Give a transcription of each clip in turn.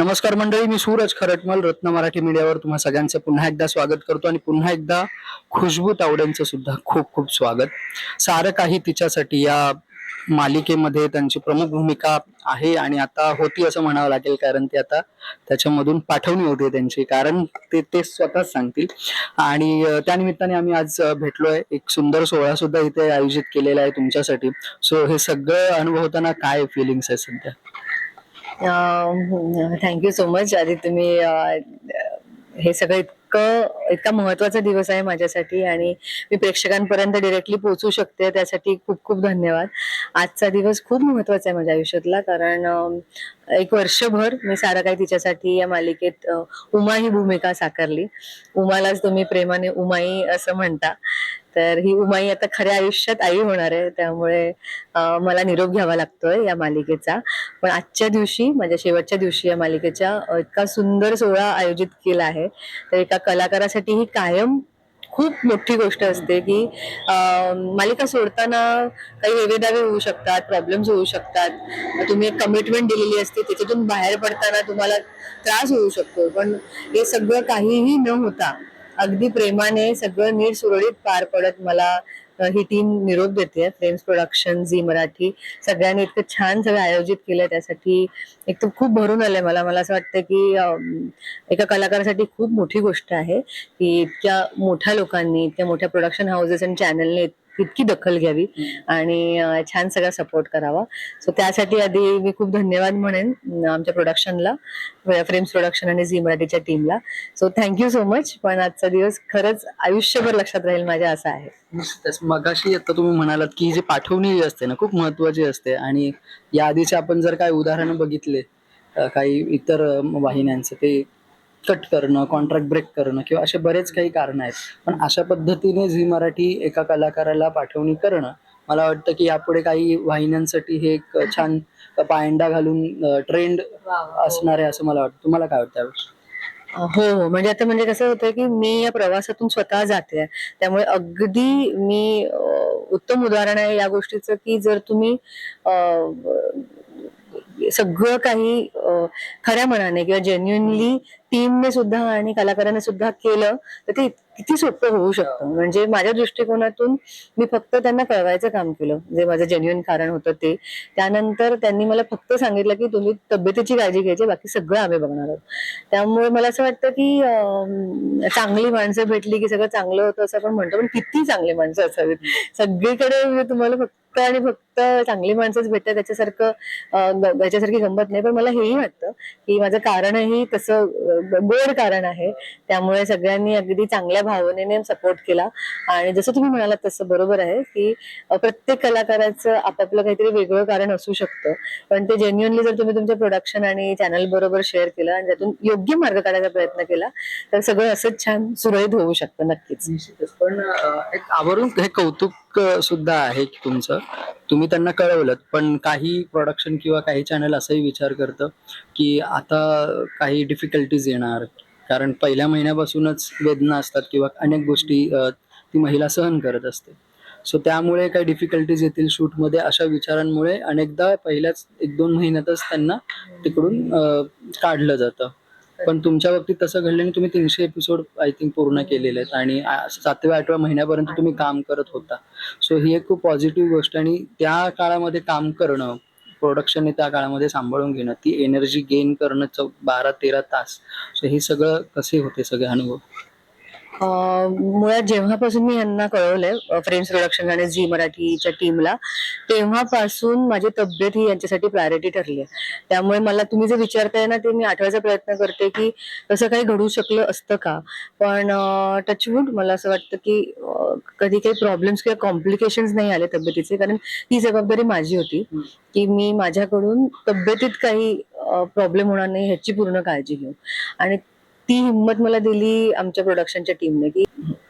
नमस्कार मंडळी मी सूरज खरटमल रत्न मराठी मीडियावर तुम्हा सगळ्यांचं पुन्हा एकदा स्वागत करतो आणि पुन्हा एकदा खुशबू तावड्यांचं सुद्धा खूप खूप स्वागत. सारं काही तिच्यासाठी या मालिकेमध्ये त्यांची प्रमुख भूमिका आहे आणि आता होती असं म्हणावं लागेल कारण ती आता त्याच्यामधून पाठवणी होते त्यांची कारण ते ते स्वतःच सांगतील. आणि त्यानिमित्ताने आम्ही आज भेटलोय. एक सुंदर सोहळा सुद्धा इथे आयोजित केलेला आहे तुमच्यासाठी. सो हे सगळं अनुभवताना काय फिलिंग्स आहे सध्या? थँक्यू सो मच आधी तुम्ही हे सगळं इतकं इतका महत्त्वाचा दिवस आहे माझ्यासाठी आणि मी प्रेक्षकांपर्यंत डिरेक्टली पोहोचू शकते त्यासाठी खूप खूप धन्यवाद. आजचा दिवस खूप महत्त्वाचा आहे माझ्या आयुष्यातला कारण एक वर्षभर मी सारं काही तिच्यासाठी या मालिकेत उमा ही भूमिका साकारली. उमालाच तुम्ही प्रेमाने उमाई असं म्हणता. तर ही उमाई आता खऱ्या आयुष्यात आई होणार आहे त्यामुळे मला निरोप घ्यावा लागतोय या मालिकेचा. पण आजच्या दिवशी माझ्या शेवटच्या दिवशी या मालिकेच्या इतका सुंदर सोहळा आयोजित केला आहे. तर एका कलाकारासाठी ही कायम खूप मोठी गोष्ट असते की मालिका सोडताना काही वेगवेदावे होऊ शकतात प्रॉब्लेम्स होऊ शकतात. तुम्ही एक कमिटमेंट दिलेली असते त्याच्यातून बाहेर पडताना तुम्हाला त्रास होऊ शकतो. पण हे सगळं काहीही न होता अगदी प्रेमाने सगळं नीट सुरळीत पार पडत मला ही टीम निरोप देते. फ्रेम्स प्रोडक्शन झी मराठी सगळ्यांनी इतकं छान सगळं आयोजित केलं. त्यासाठी एक तर खूप भरून आलंय मला. मला असं वाटतं की एका कलाकारासाठी खूप मोठी गोष्ट आहे की इतक्या मोठ्या लोकांनी इतक्या मोठ्या प्रोडक्शन हाऊसेस आणि चॅनलने इतकी दखल घ्यावी आणि छान सगळा सपोर्ट करावा. सो त्यासाठी आधी मी खूप धन्यवाद म्हणेन आमच्या प्रोडक्शनला फ्रेम्स प्रोडक्शन आणि झी मराठीच्या टीमला सो थँक्यू सो मच पण आजचा दिवस खरंच आयुष्यभर लक्षात राहील माझ्या असं आहे. निश्चितच मगाशी आता तुम्ही म्हणालात की ही जी पाठवणी जी असते ना खूप महत्वाची असते. आणि या आधीचे आपण जर काही उदाहरणं बघितले काही इतर वाहिन्यांचं वाहिन्यांचे ते कट करणं कॉन्ट्रॅक्ट ब्रेक करणं किंवा असे बरेच काही कारण आहेत. पण अशा पद्धतीने झी मराठी एका कलाकाराला पाठवणी करणं मला वाटतं की यापुढे काही वाहिन्यांसाठी हे एक छान पायंडा घालून ट्रेंड असणार आहे असं मला वाटतं. तुम्हाला काय वाटतं? हो हो. म्हणजे आता म्हणजे कसं होतं की मी या प्रवासातून स्वतः जाते त्यामुळे अगदी मी उत्तम उदाहरण आहे या गोष्टीचं की जर तुम्ही सगळं काही खऱ्या मनाने किंवा जेन्युनली टीमने सुद्धा आणि कलाकाराने सुद्धा केलं तर ते किती सोपं होऊ शकतं. म्हणजे माझ्या दृष्टिकोनातून मी फक्त त्यांना कळवायचं काम केलं जे माझं जेन्युन कारण होतं ते. त्यानंतर त्यांनी मला फक्त सांगितलं की तुम्ही तब्येतीची काळजी घ्यायची बाकी सगळं आम्ही बघणार आहोत. त्यामुळे मला असं वाटतं की चांगली माणसं भेटली की सगळं चांगलं होतं असं आपण म्हणतो पण किती चांगली माणसं असावीत. सगळीकडे तुम्हाला फक्त आणि फक्त चांगली माणसंच भेटतात त्याच्यासारखं त्याच्यासारखी गंमत नाही. पण मला हेही वाटतं की माझं कारणही तसं गोड कारण आहे. त्यामुळे सगळ्यांनी अगदी चांगल्या भावनेने सपोर्ट केला. आणि जसं तुम्ही म्हणालात तसं बरोबर आहे की प्रत्येक कलाकाराचं आपापलं काहीतरी वेगळं कारण असू शकतं. पण ते जेन्युअनली जर तुम्ही तुमच्या प्रोडक्शन आणि चॅनल बरोबर शेअर केलं आणि त्यातून योग्य मार्ग काढायचा प्रयत्न केला तर सगळं असंच छान सुरळीत होऊ शकतं नक्कीच. पण एक आवर्जून हे कौतुक अं, सुद्धा आहे तुमचं. तुम्ही त्यांना कळवलं पण काही प्रोडक्शन किंवा काही चॅनल असाही विचार करतं की आता काही डिफिकल्टीज येणार. कारण पहिल्या महिन्यापासूनच वेदना असतात किंवा अनेक गोष्टी ती महिला सहन करत असते. सो त्यामुळे काही डिफिकल्टीज येतील शूटमध्ये अशा विचारांमुळे अनेकदा पहिल्याच एक दोन महिन्यातच त्यांना तिकडून काढलं जातं. पण तुमच्या बाबतीत तसं घडलं आणि तुम्ही तीनशे एपिसोड आय थिंक पूर्ण केलेले आहेत. आणि आ- सातव्या आठव्या महिन्यापर्यंत तुम्ही काम करत होता. सो ही एक खूप पॉझिटिव्ह गोष्ट आणि त्या काळामध्ये काम करणं प्रोडक्शनने त्या काळामध्ये सांभाळून घेणं ती एनर्जी गेन करणं चौ बारा तेरा तास. सो हे सगळं कसे होते सगळे अनुभव? मुळात जेव्हापासून मी यांना कळवलंय फ्रेंड्स प्रोडक्शन आणि झी मराठीच्या टीमला तेव्हापासून माझी तब्येत ही यांच्यासाठी प्रायोरिटी ठरली आहे त्यामुळे मला तुम्ही जे विचारताय ना ते मी आठवायचा प्रयत्न करते की तसं काही घडू शकलं असतं का? पण टचवूड मला असं वाटतं की कधी काही प्रॉब्लेम्स किंवा कॉम्प्लिकेशन्स नाही आले तब्येतीचे कारण ती जबाबदारी माझी होती की मी माझ्याकडून तब्येतीत काही प्रॉब्लेम होणार नाही ह्याची पूर्ण काळजी घेऊ आणि ती हिंमत मला दिली आमच्या प्रोडक्शनच्या टीमने की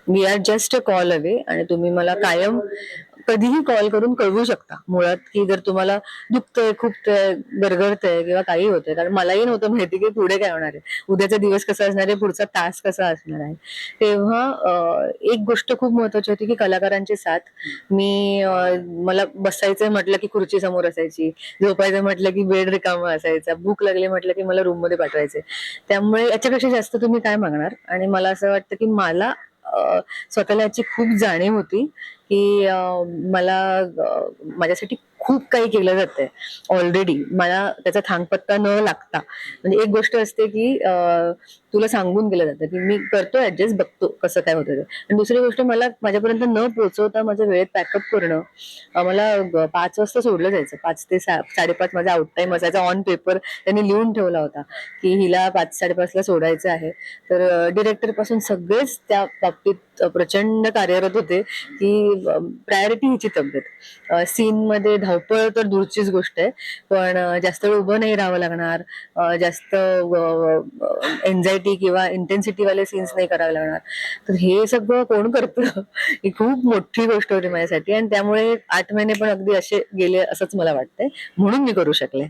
we are just a call away आणि तुम्ही मला कायम कधीही कॉल करून कळवू शकता. मुळात की जर तुम्हाला दुखतंय खुपतंय गरगरतंय किंवा काही होतंय कारण मलाही नव्हतं माहिती की पुढे काय होणार आहे. उद्याचा दिवस कसा असणार आहे पुढचा तास कसा असणार आहे. तेव्हा एक गोष्ट खूप महत्वाची होती की कलाकारांची साथ. मी मला बसायचंय म्हटलं की खुर्ची समोर असायची. झोपायचं म्हटलं की बेड रिकामा असायचा. भूक लागली म्हटलं की मला रूममध्ये पाठवायचे त्यामुळे याच्यापेक्षा जास्त तुम्ही काय मागणार? आणि मला असं वाटतं की मला स्वतःला याची खूप जाणीव होती की मला माझ्यासाठी खूप काही केलं जातंय. ऑलरेडी मला त्याचा थांगपत्ता न लागता. म्हणजे एक गोष्ट असते की तुला सांगून केलं जातं की मी करतो ऍडजस्ट बघतो कसं काय होतं ते. आणि दुसरी गोष्ट मला माझ्यापर्यंत न पोहोचवता माझ्या वेळेत पॅकअप करणं मला पाच वाजता सोडलं जायचं. पाच ते सा- साडेपाच माझा आउट टाइम असायचा. ऑन पेपर त्यांनी लिहून ठेवला होता की हिला पाच साडेपाचला सोडायचं आहे. तर डिरेक्टरपासून सगळेच त्या बाबतीत प्रचंड कार्यरत होते की प्रायोरिटी हिची तब्येत. सीन मध्ये धावपळ तर दूरचीच गोष्ट आहे. पण जास्त वेळ उभं नाही राहावं लागणार. जास्त एन्झायटी किंवा इंटेन्सिटी वाले सीन्स नाही करावे लागणार. तर हे सगळं कोण करतं? ही खूप मोठी गोष्ट होती माझ्यासाठी. आणि त्यामुळे आठ महिने पण अगदी असे गेले असंच मला वाटतंय. म्हणून मी करू शकले.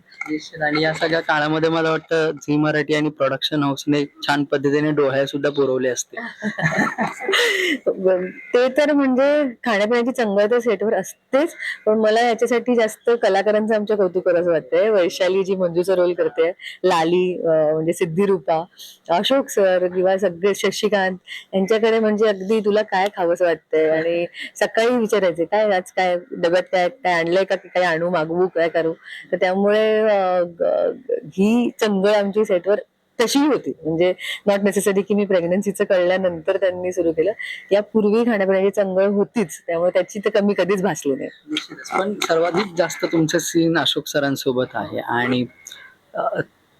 आणि या सगळ्या काळामध्ये मला वाटतं झी मराठी आणि प्रोडक्शन हाऊसने छान पद्धतीने डोळे सुद्धा पुरवले असते. ते तर म्हणजे खाण्यापिण्याची चंगळ तर सेटवर असतेच. पण मला याच्यासाठी जास्त कलाकारांचं आमच्या कौतुक असं वाटतंय. वैशाली जी मंजूचा रोल करते लाली म्हणजे सिद्धिरूपा अशोक सर किंवा सगळे शशिकांत यांच्याकडे म्हणजे अगदी तुला काय खावंसं वाटतंय? आणि सकाळी विचारायचे काय आज काय डब्यात काय काय आणलंय का? काय आणू मागवू काय करू? तर त्यामुळे ही चंगळ आमची सेटवर तशीही होती. म्हणजे नॉट नेसेसरी की मी प्रेग्नन्सीचं कळल्यानंतर त्यांनी सुरू केलं. यापूर्वी खाण्यापिण्याची चंगळ होतीच त्यामुळे त्याची तर कमी कधीच भासली नाही. पण सर्वाधिक जास्त तुमचं सीन अशोक सरांसोबत आहे आणि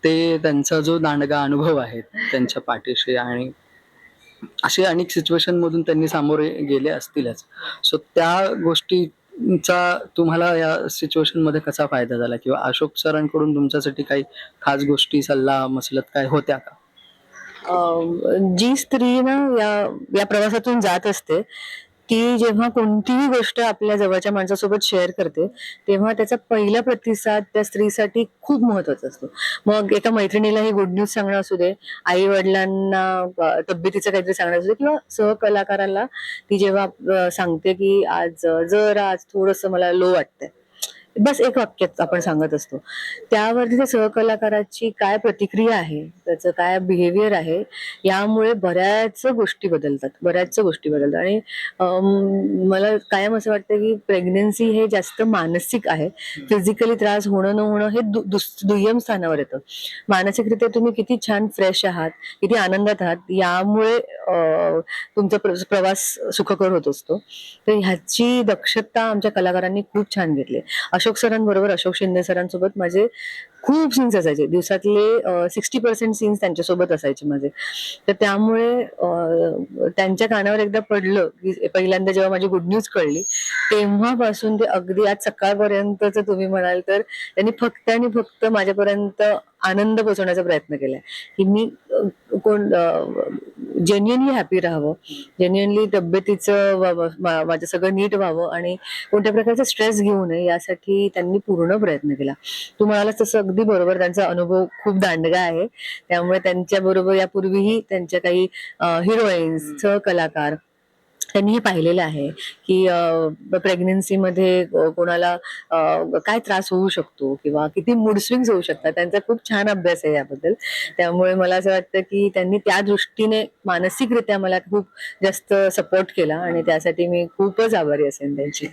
ते त्यांचा जो दांडगा अनुभव आहे त्यांच्या पाठीशी आणि असे अनेक सिच्युएशन मधून त्यांनी सामोरे गेले असतीलच. सो त्या गोष्टी चा तुम्हाला या सिच्युएशनमध्ये कसा फायदा झाला? किंवा अशोक सरांकडून तुमच्यासाठी काही खास गोष्टी सल्ला मसलत काय होत्या का? जी स्त्री ना या या प्रवासातून जात असते की जेव्हा कोणतीही गोष्ट आपल्या जवळच्या माणसासोबत शेअर करते तेव्हा त्याचा पहिला प्रतिसाद त्या स्त्रीसाठी खूप महत्त्वाचा असतो. मग एका मैत्रिणीला ही गुड न्यूज सांगणं असू दे आई वडिलांना तब्येतीचं काहीतरी सांगणं असू दे किंवा सहकलाकाराला ती जेव्हा सांगते की आज जरा आज थोडस मला लो वाटतंय. बस एक वाक्यात आपण सांगत असतो. त्यावरती त्या सहकलाकाराची काय प्रतिक्रिया आहे त्याचं काय बिहेवियर आहे यामुळे बऱ्याच गोष्टी बदलतात बऱ्याच गोष्टी बदलतात. आणि मला कायम असं वाटतं की प्रेग्नन्सी हे जास्त मानसिक आहे. फिजिकली त्रास होणं न होणं हे दु- दुस- दुय्यम स्थानावर येतं. मानसिकरित्या तुम्ही किती छान फ्रेश आहात किती आनंदात आहात यामुळे तुमचा प्रवास सुखकर होत असतो. तर ह्याची दक्षता आमच्या कलाकारांनी खूप छान घेतली अशोक सरांबरोबर अशोक शिंदे सरांसोबत माझे खूप सीन्स असायचे. दिवसातले सिक्स्टी पर्सेंट सीन्स त्यांच्यासोबत असायचे माझे. तर त्यामुळे त्यांच्या कानावर एकदा पडलं की पहिल्यांदा जेव्हा माझी गुड न्यूज कळली तेव्हापासून ते अगदी आज सकाळपर्यंतच तुम्ही म्हणाल तर त्यांनी फक्त आणि फक्त माझ्यापर्यंत आनंद पोचवण्याचा प्रयत्न केलाय. की मी कोण जेन्युअनली हॅपी राहावं जेन्युअनली तब्येतीचं माझं सगळं नीट व्हावं आणि कोणत्या प्रकारचा स्ट्रेस घेऊ नये यासाठी त्यांनी पूर्ण प्रयत्न केला. तू म्हणालास तसं अगदी बरोबर त्यांचा अनुभव खूप दांडगा आहे. त्यामुळे त्यांच्या बरोबर यापूर्वीही त्यांच्या काही हिरोईन्स सहकलाकार त्यांनी हे पाहिलेलं आहे की प्रेग्नन्सीमध्ये कोणाला काय त्रास होऊ शकतो किंवा किती मूड स्विंग्स होऊ शकतात त्यांचा खूप छान अभ्यास आहे याबद्दल. त्यामुळे मला असं वाटतं की त्यांनी त्या दृष्टीने मानसिकरित्या मला खूप जास्त सपोर्ट केला आणि त्यासाठी मी खूपच आभारी असेन त्यांची.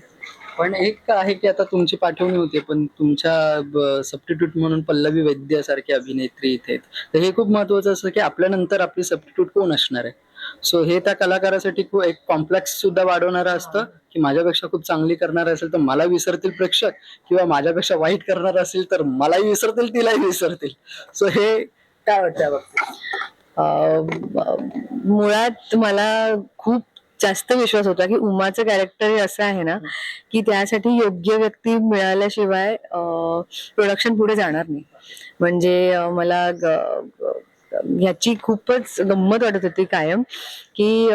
पण एक आहे की आता तुमची पाठवणी होती पण तुमच्या सबस्टिट्यूट म्हणून पल्लवी वैद्य सारखी अभिनेत्री इथे आहेत. तर हे खूप महत्वाचं असं की आपल्यानंतर आपली सबस्टिट्यूट कोण असणार आहे? सो हे त्या कलाकारासाठी खूप एक कॉम्प्लेक्स सुद्धा वाढवणारं असतं की माझ्यापेक्षा खूप चांगली करणार असेल तर मला विसरतील प्रेक्षक किंवा माझ्यापेक्षा वाईट करणार असेल तर मलाही विसरतील तिलाही विसरतील. सो हे काय वाटतं मुळात मला खूप जास्त विश्वास होता. की उमाचं कॅरेक्टर हे असं आहे ना की त्यासाठी योग्य व्यक्ती मिळाल्याशिवाय प्रोडक्शन पुढे जाणार नाही. म्हणजे मला ह्याची खूपच गंमत वाटत होती कायम की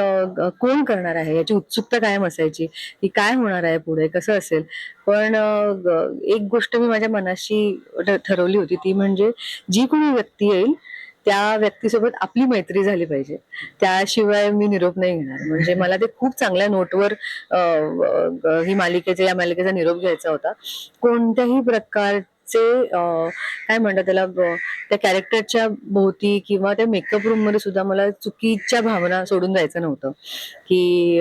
कोण करणार आहे? याची उत्सुकता कायम असायची की काय होणार आहे पुढे? कसं असेल? पण एक गोष्ट मी माझ्या मनाशी ठरवली होती ती म्हणजे जी कोणी व्यक्ती येईल त्या व्यक्तीसोबत आपली मैत्री झाली पाहिजे. त्याशिवाय मी निरोप नाही घेणार. म्हणजे मला ते खूप चांगल्या नोटवर ही मालिकेचा या मालिकेचा निरोप घ्यायचा होता. कोणत्याही प्रकार अं, काय म्हणतात त्याला त्या कॅरेक्टरच्या भोवती किंवा त्या मेकअप रूममध्ये सुद्धा मला चुकीच्या भावना सोडून जायचं नव्हतं. की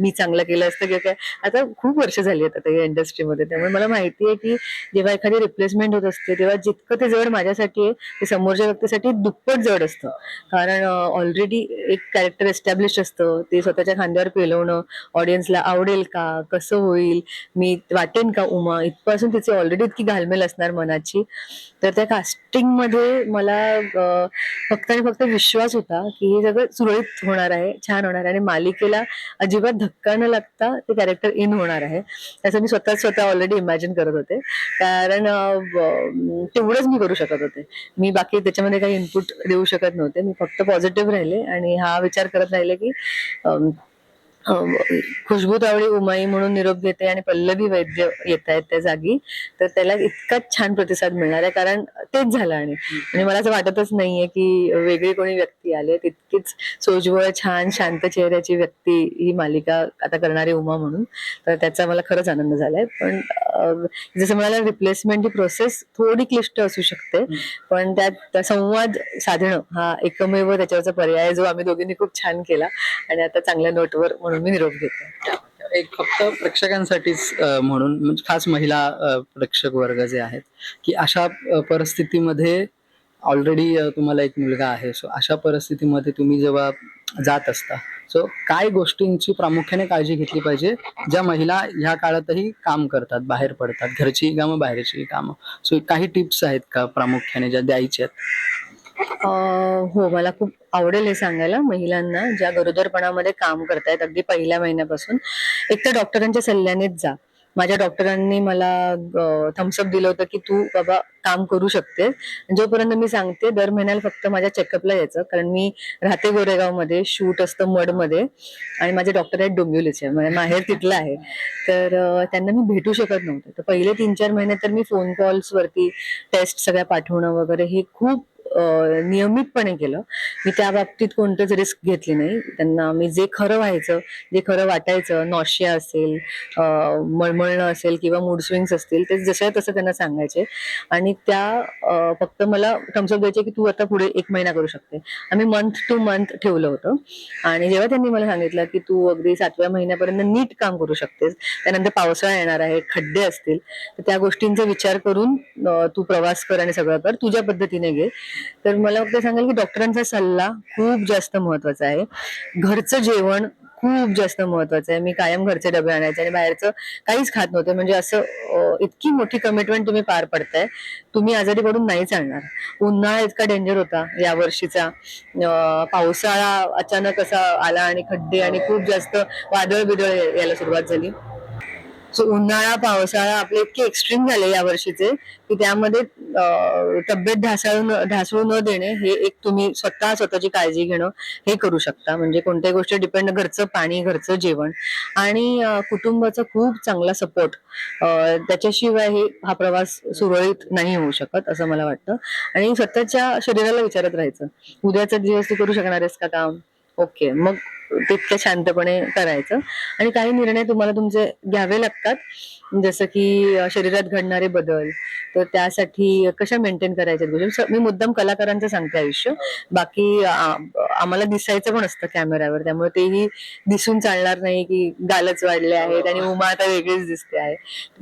मी चांगलं केलं असतं किंवा काय. आता खूप वर्ष झाली आहेत आता या इंडस्ट्रीमध्ये त्यामुळे मला माहिती आहे की जेव्हा एखादी रिप्लेसमेंट होत असते तेव्हा जितकं ते जड माझ्यासाठी आहे ते समोरच्या व्यक्तीसाठी दुप्पट जड असतं. कारण ऑलरेडी एक कॅरेक्टर एस्टॅब्लिश असतं ते स्वतःच्या खांद्यावर पेलवणं ऑडियन्सला आवडेल का कसं होईल मी वाटेन का उमा इथपासून तिचे ऑलरेडी इतकी घालमेल असते. असणार मनाची. तर त्या कास्टिंगमध्ये मला फक्त आणि फक्त विश्वास होता की हे सगळं सुरळीत होणार आहे छान होणार आहे. आणि मालिकेला अजिबात धक्का न लागता ते कॅरेक्टर इन होणार आहे. त्याचं मी स्वतः स्वतः ऑलरेडी इमॅजिन करत होते. कारण तेवढंच मी करू शकत होते. मी बाकी त्याच्यामध्ये काही इनपुट देऊ शकत नव्हते. मी फक्त पॉझिटिव्ह राहिले आणि हा विचार करत राहिले की खुशबू तावडे उमाई म्हणून निरोप घेते आणि पल्लवी वैद्य येत आहेत त्या जागी. तर त्याला इतकाच छान प्रतिसाद मिळणार आहे कारण तेच झालं आणि. आणि मला असं वाटतच नाहीये की वेगळी कोणी व्यक्ती आली तितकीच सोजवळ छान शांत चेहऱ्याची व्यक्ती ही मालिका आता करणारी उमा म्हणून. तर त्याचा मला खरंच आनंद झालाय. पण जसं म्हणाला रिप्लेसमेंट ही प्रोसेस थोडी क्लिष्ट असू शकते. पण त्यात त्या संवाद साधणं हा एकमेव त्याच्यावरचा पर्याय जो आम्ही दोघींनी खूप छान केला. आणि आता चांगल्या नोटवर म्हणून मी निरोप घेते. एक फक्त प्रेक्षकांसाठीच म्हणून म्हणजे खास महिला प्रेक्षक वर्ग जे आहेत की अशा परिस्थितीमध्ये ऑलरेडी तुम्हाला एक मुलगा आहे. सो अशा परिस्थितीमध्ये तुम्ही जेव्हा जात असता सो काय गोष्टींची प्रामुख्याने काळजी घेतली पाहिजे ज्या महिला ह्या काळातही काम करतात बाहेर पडतात घरची कामं बाहेरची कामं. सो काही टिप्स आहेत का प्रामुख्याने ज्या द्यायच्या आहेत? हो मला खूप आवडेल हे सांगायला. महिलांना ज्या गरोदरपणामध्ये काम करतायत अगदी पहिल्या महिन्यापासून एक तर डॉक्टरांच्या सल्ल्यानेच जा. माझ्या डॉक्टरांनी मला थम्सअप दिलं होतं की तू बाबा काम करू शकते जोपर्यंत मी सांगते दर महिन्याला फक्त माझ्या चेकअपला यायचं. कारण मी राहते गोरेगावमध्ये शूट असतं मडमध्ये. आणि माझे डॉक्टर आहेत डोंबिवलीचे. म्हणजे माहेर तिथलं आहे. तर त्यांना मी भेटू शकत नव्हते. तर पहिले तीन चार महिने तर मी फोन कॉल्सवरती टेस्ट सगळ्या पाठवणं वगैरे हे खूप नियमितपणे केलं. मी त्या बाबतीत कोणतंच रिस्क घेतली नाही. त्यांना मी जे खरं व्हायचं जे खरं वाटायचं नॉशिया असेल मळमळणं असेल किंवा मूड स्विंग्स असतील ते जसं तसं त्यांना सांगायचे. आणि त्या फक्त मला थम्सअप द्यायचे की तू आता पुढे एक महिना करू शकते. आम्ही मंथ टू मंथ ठेवलं होतं. आणि जेव्हा त्यांनी मला सांगितलं की तू अगदी सातव्या महिन्यापर्यंत नीट काम करू शकतेस त्यानंतर पावसाळा येणार आहे खड्डे असतील तर त्या गोष्टींचा विचार करून तू प्रवास कर आणि सगळं कर तुझ्या पद्धतीने घे. तर मला फक्त सांगाल की डॉक्टरांचा सल्ला खूप जास्त महत्त्वाचा आहे. घरचं जेवण खूप जास्त महत्वाचं आहे. मी कायम घरचे डबे आणायचे आणि बाहेरचं काहीच खात नव्हते. म्हणजे असं इतकी मोठी कमिटमेंट तुम्ही पार पडताय. तुम्ही आजारी पडून नाही चालणार उन्हाळा इतका डेंजर होता या वर्षीचा. पावसाळा अचानक असा आला आणि खड्डे आणि खूप जास्त वादळ बिदळ यायला सुरुवात झाली. सो उन्हाळा पावसाळा आपले इतके एक्स्ट्रीम झाले या वर्षीचे की त्यामध्ये तब्येत ढासळून ढासळू न देणे हे एक तुम्ही स्वतः स्वतःची काळजी घेणं हे करू शकता. म्हणजे कोणत्याही गोष्टी डिपेंड घरचं पाणी घरचं जेवण आणि कुटुंबाचा खूप चांगला सपोर्ट त्याच्याशिवाय हे हा प्रवास सुरळीत नाही होऊ शकत असं मला वाटतं. आणि स्वतःच्या शरीराला विचारत राहायचं. उद्याचा दिवस तू करू शकणार आहेस का काम? ओके. मग तितकं शांतपणे करायचं. आणि काही निर्णय तुम्हाला तुमचे घ्यावे लागतात. जसं की शरीरात घडणारे बदल. तर त्यासाठी कशा मेंटेन करायच्या गोष्टी? मी मुद्दाम कलाकारांचं सांगते आयुष्य. बाकी आम्हाला दिसायचं पण असतं कॅमेऱ्यावर त्यामुळे तेही दिसून चालणार नाही की गालच वाढले आहेत आणि उमा आता वेगळीच दिसते आहे.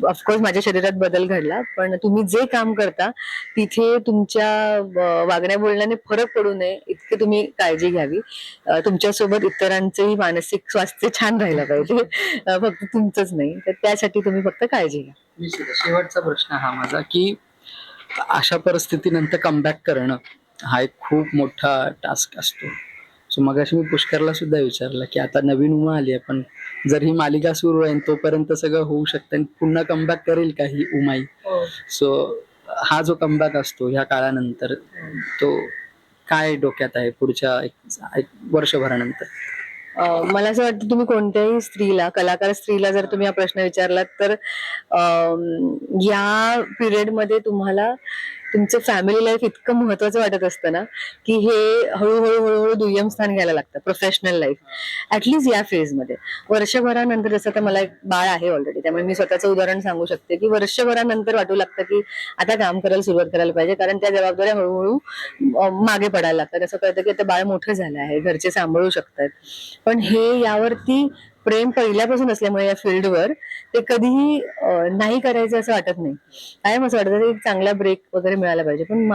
ऑफकोर्स माझ्या शरीरात बदल घडला पण तुम्ही जे काम करता तिथे तुमच्या वागण्या बोलण्याने फरक पडू नये. इतकी तुम्ही काळजी घ्यावी. तुमच्यासोबत इतर इतरांचंही मानसिक स्वास्थ्य छान राहिलं पाहिजे. फक्त तुमचंच नाही. तर त्यासाठी तुम्ही फक्त काळजी घ्या. शेवटचा प्रश्न हा माझा की अशा परिस्थितीनंतर कमबॅक करणं हा एक खूप मोठा टास्क असतो. सो मग मी पुष्करला सुद्धा विचारलं की आता नवीन उमा आली आहे पण जर ही मालिका सुरू आहे तोपर्यंत सगळं होऊ शकतं आणि पुन्हा कमबॅक करेल का ही उमाई? सो हा जो कमबॅक असतो ह्या काळानंतर तो काय डोक्यात आहे पुढच्या एक वर्षभरानंतर? मला असं वाटतं तुम्ही कोणत्याही स्त्रीला कलाकार स्त्रीला जर तुम्ही हा प्रश्न विचारलात तर या पिरियडमध्ये तुम्हाला तुमचं फॅमिली लाईफ इतकं महत्वाचं वाटत असतं ना की हे हळूहळू हळूहळू दुय्यम स्थान घ्यायला लागतं प्रोफेशनल लाईफ ऍटलीस्ट या फेजमध्ये वर्षभरानंतर जसं तर मला एक बाळ आहे ऑलरेडी त्यामुळे मी स्वतःचं उदाहरण सांगू शकते की वर्षभरानंतर वाटू लागतं की आता काम करायला सुरुवात करायला पाहिजे कारण त्या जबाबदाऱ्या हळूहळू मागे पडायला लागतात. असं कळतं की आता बाळ मोठं झालं आहे घरचे सांभाळू शकतात. पण हे यावरती प्रेम पहिल्यापासून असल्यामुळे या फील्डवर ते कधीही नाही करायचं असं वाटत नाही. कायम असं वाटतं एक चांगला ब्रेक वगैरे मिळाला पाहिजे. पण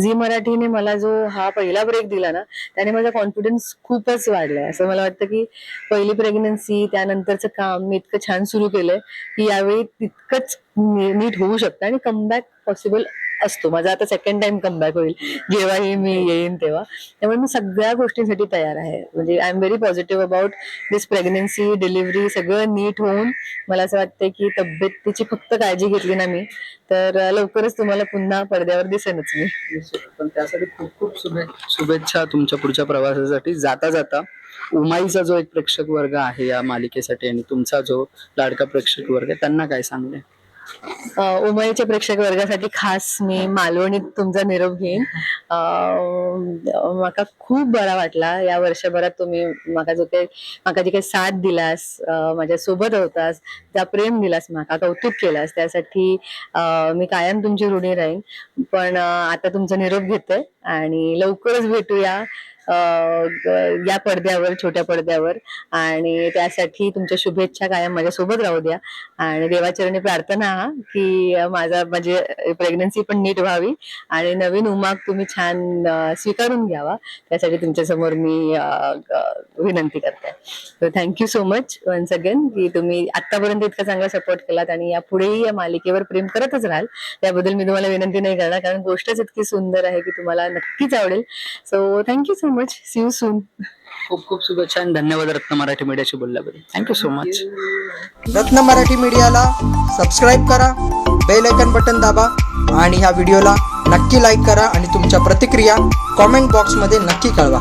झी मराठीने मला जो हा पहिला ब्रेक दिला ना त्याने माझा कॉन्फिडन्स खूपच वाढलाय. असं मला वाटतं की पहिली प्रेग्नन्सी त्यानंतरचं काम मी इतकं छान सुरू केलंय की यावेळी तितकंच नी- नीट होऊ शकतं आणि कमबॅक पॉसिबल असतो. माझा आता सेकंड टाइम कमबॅक होईल. जेव्हाही मी येईन तेव्हा. त्यामुळे मी सगळ्या गोष्टींसाठी तयार आहे. म्हणजे I am very positive about this pregnancy delivery सगळं नीट होऊन मला असं वाटतंय की तब्येतीची फक्त काळजी घेतली ना मी तर लवकरच तुम्हाला पुन्हा पडद्यावर दिसेनच मी. पण त्यासाठी खूप खूप शुभे शुभेच्छा तुमच्या पुढच्या प्रवासासाठी. जाता जाता उमाईचा जो एक प्रेक्षक वर्ग आहे या मालिकेसाठी आणि तुमचा जो लाडका प्रेक्षक वर्ग आहे त्यांना काय सांगले अं, उमईच्या प्रेक्षक वर्गासाठी खास मी मालवणीत तुमचा निरोप घेईन. माका खूप बरा वाटला या वर्षभरात तुम्ही जो काही म्हाका जी काही साथ दिलास माझ्या सोबत होतास त्या प्रेम दिलास माका कौतुक केलास त्यासाठी मी कायम तुमची ऋणी राहीन. पण आता तुमचा निरोप घेते आणि लवकरच भेटूया. या पडद्यावर छोट्या पडद्यावर. आणि त्यासाठी तुमच्या शुभेच्छा कायम माझ्यासोबत राहू द्या. आणि देवाचरणी प्रार्थना की माझा म्हणजे माझी प्रेग्नन्सी पण नीट व्हावी. आणि नवीन उमाग तुम्ही छान स्वीकारून घ्यावा. त्यासाठी तुमच्यासमोर मी विनंती करते. तर thank you so much once again की तुम्ही आतापर्यंत इतका चांगला सपोर्ट केलात आणि यापुढेही या मालिकेवर प्रेम करतच राहाल. त्याबद्दल मी तुम्हाला विनंती नाही करणार कारण गोष्टच इतकी सुंदर आहे की तुम्हाला नक्कीच आवडेल. So thank you so much much see you soon खूप खूप शुभेच्छा आणि धन्यवाद रत्न मराठी मीडियाशी बोलल्याबद्दल. Thank you so much Ratna Marathi मीडियाला सबस्क्राईब करा बेल आयकन बटन दाबा आणि ह्या व्हिडिओला नक्की लाईक करा आणि तुमच्या प्रतिक्रिया कॉमेंट बॉक्समध्ये नक्की कळवा.